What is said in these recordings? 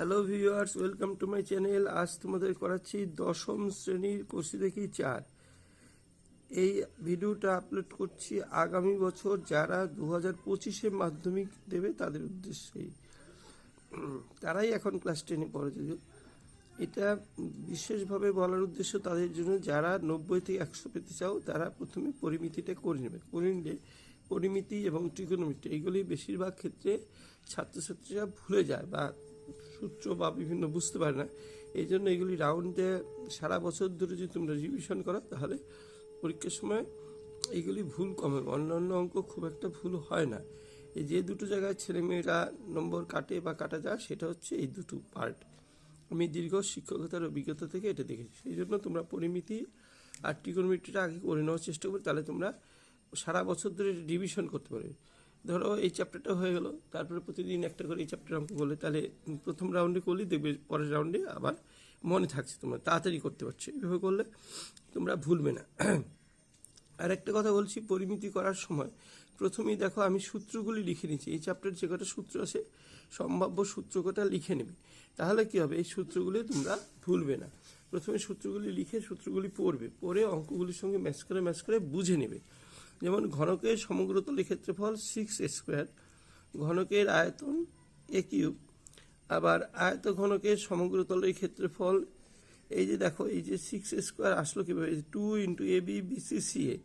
Hello viewers welcome to my channel আজ তোমাদের করাচ্ছি দশম শ্রেণির কোর্সি দেখি চার। এই ভিডিওটা আপলোড করছি আগামী বছর যারা দু হাজার পঁচিশে মাধ্যমিক দেবে তাদের উদ্দেশ্যেই। তারাই এখন ক্লাস টেনে পড়ে যদিও। এটা বিশেষভাবে বলার উদ্দেশ্য তাদের জন্য যারা নব্বই থেকে একশো পেতে চাও, তারা প্রথমে পরিমিতিটা করে নেবে। করে নিলে পরিমিতি এবং ট্রিকোনোমিতি এইগুলি বেশিরভাগ ক্ষেত্রে ছাত্রছাত্রীরা ভুলে যায় বা সূত্র বা বিভিন্ন বুঝতে পারে না। এই জন্য এগুলি রাউন্ডে সারা বছর ধরে যদি তোমরা রিভিশন করো, তাহলে পরীক্ষার সময় এইগুলি ভুল কম হবে। অন্যান্য অঙ্ক খুব একটা ভুল হয় না। এই যে দুটো জায়গায় ছেলেমেয়েরা নম্বর কাটে বা কাটা যায়, সেটা হচ্ছে এই দুটো পার্ট আমি দীর্ঘ শিক্ষকতার অভিজ্ঞতা থেকে এটা দেখেছি। সেই জন্য তোমরা পরিমিতি আর ট্রিকোনোমিট্রিটা আগে করে নেওয়ার চেষ্টা করবে, তাহলে তোমরা সারা বছর ধরে রিভিশন করতে পারবে। ধরো এই চ্যাপ্টারটা হয়ে গেলো, তারপরে প্রতিদিন একটা করে এই চ্যাপ্টার অঙ্ক করলে তাহলে প্রথম রাউন্ডে করলে, দেখবে পরের রাউন্ডে আবার মনে থাকছে তোমরা, তাড়াতাড়ি করতে পারছ। এইভাবে করলে তোমরা ভুলবে না। আর একটা কথা বলছি, পরিমিতি করার সময়, প্রথমেই দেখো আমি সূত্রগুলি লিখে নিচ্ছি এই চ্যাপ্টার যে কটা সূত্র আছে, সম্ভাব্য সূত্র কটা লিখে নেবে। তাহলে কি হবে, এই সূত্রগুলি তোমরা ভুলবে না। প্রথমে সূত্রগুলি লিখে সূত্রগুলি পড়বে, পড়ে অঙ্কগুলির সঙ্গে ম্যাচ করে ম্যাচ করে বুঝে নেবে। যেমন ঘনকের সমগ্রতলের ক্ষেত্রফল সিক্স স্কোয়ার ঘনকের আয়তন এ কিউব আবার আয়ত ঘনকের সমগ্রতলের ক্ষেত্রফল, এই যে দেখো, এই যে সিক্স স্কোয়ার আসলো কীভাবে? Two into A B A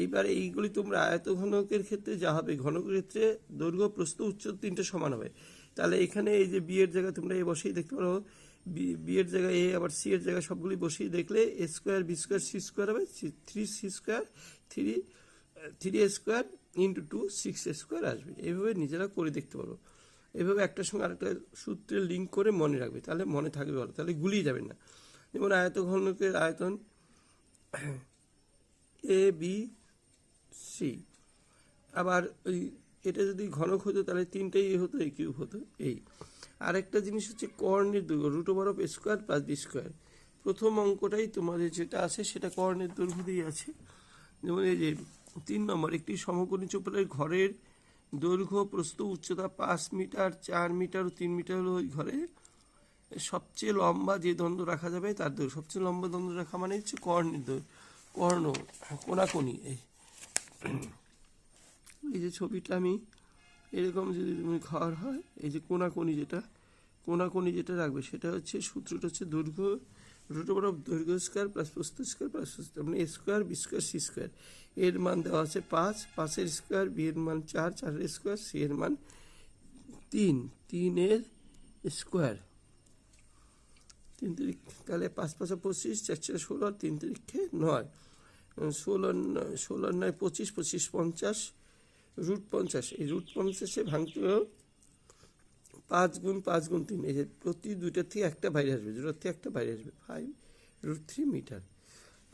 এইবার এইগুলি তোমরা আয়ত ঘনকের ক্ষেত্রে যা হবে, ঘনকের ক্ষেত্রে দৈর্ঘ্য, প্রস্থ উচ্চ তিনটে সমান হবে। তাহলে এখানে এই যে বি এর জায়গায় তোমরা এ বসেই দেখতে পারো। বি জায়গায় এ আবার সি এর জায়গায় সবগুলি বসেই দেখলে A square B square C square হবে three C square three three square into two six square আসবে। এইভাবে নিজেরা করে দেখতে পারো। এভাবে একটার সঙ্গে আরেকটা সূত্রের লিঙ্ক করে মনে রাখবে। তাহলে মনে থাকবে ভালো, তাহলে গুলিয়ে যাবে না। যেমন আয়ত ঘনকের আয়তন এ বি সি আবার ওই এটা যদি ঘনক হতো, তাহলে তিনটেই এ হতো এই কিউব হতো এই আরেকটা জিনিস হচ্ছে কর্ণের দৈর্ঘ্য root over of square plus B square প্রথম অঙ্কটাই তোমাদের যেটা আছে, সেটা কর্ণের দৈর্ঘ্য দিয়ে আছে। যেমন এই যে তিন নম্বর, একটি সমকোণী চোপড়ের ঘরের দৈর্ঘ্য প্রস্থ উচ্চতা পাঁচ মিটার, চার মিটার ও তিন মিটার হলো ওই ঘরে। সবচেয়ে লম্বা যে দ্বন্দ্ব রাখা যাবে তার দৈর্ঘ্য, সবচেয়ে লম্বা দ্বন্দ্ব রাখা মানে হচ্ছে কর্ণের দৈর্ঘ্য, কর্ণ কোনাকুনি এই যে ছবিটা আমি এরকম যদি তুমি ঘর হয়, এই যে কোনাকুনি যেটা কোনাকুনি যেটা রাখবে সেটা হচ্ছে সূত্রটা হচ্ছে দৈর্ঘ্য রুট ওভার অফ দৈর্ঘ্য স্কোয়ার প্লাস প্রস্থ স্কোয়ার প্লাস মানে A square B square C square এর মান দেওয়া আছে পাঁচ, পাঁচের স্কোয়ার বি এর মান চার, চারের স্কোয়ার সি এর মান তিন তিনের স্কোয়ার তিন তারিখ, তাহলে পাঁচ পাঁচা পঁচিশ, চার চার ষোলো আর তিন তারিখে নয়। ষোলো ষোলো নয়, পঁচিশ পঁচিশ পঞ্চাশ রুট পঞ্চাশ। এই রুট পঞ্চাশে ভাঙতে পাঁচ গুণ পাঁচ গুণ তিন। এই যে প্রতি দুইটার থেকে একটা বাইরে আসবে দুটার থেকে একটা বাইরে আসবে। ফাইভ রুট থ্রি মিটার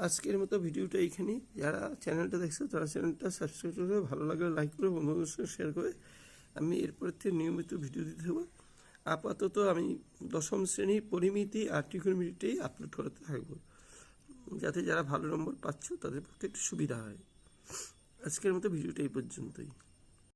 আজকের মতো ভিডিওটা এইখানেই যারা চ্যানেলটা দেখছ, তারা চ্যানেলটা সাবস্ক্রাইব করে ভালো লাগলে লাইক করে বন্ধুদের সঙ্গে শেয়ার করে। আমি এরপর থেকে নিয়মিত ভিডিও দিতে থাকব। আপাতত আমি দশম শ্রেণি পরিমিতি আর ট্রিকোনোমিতিটাই আপলোড করাতে থাকব। যাতে যারা ভালো নম্বর পাচ্ছ, তাদের পক্ষে একটু সুবিধা হয়। আজকের মতো ভিডিওটা এই পর্যন্তই।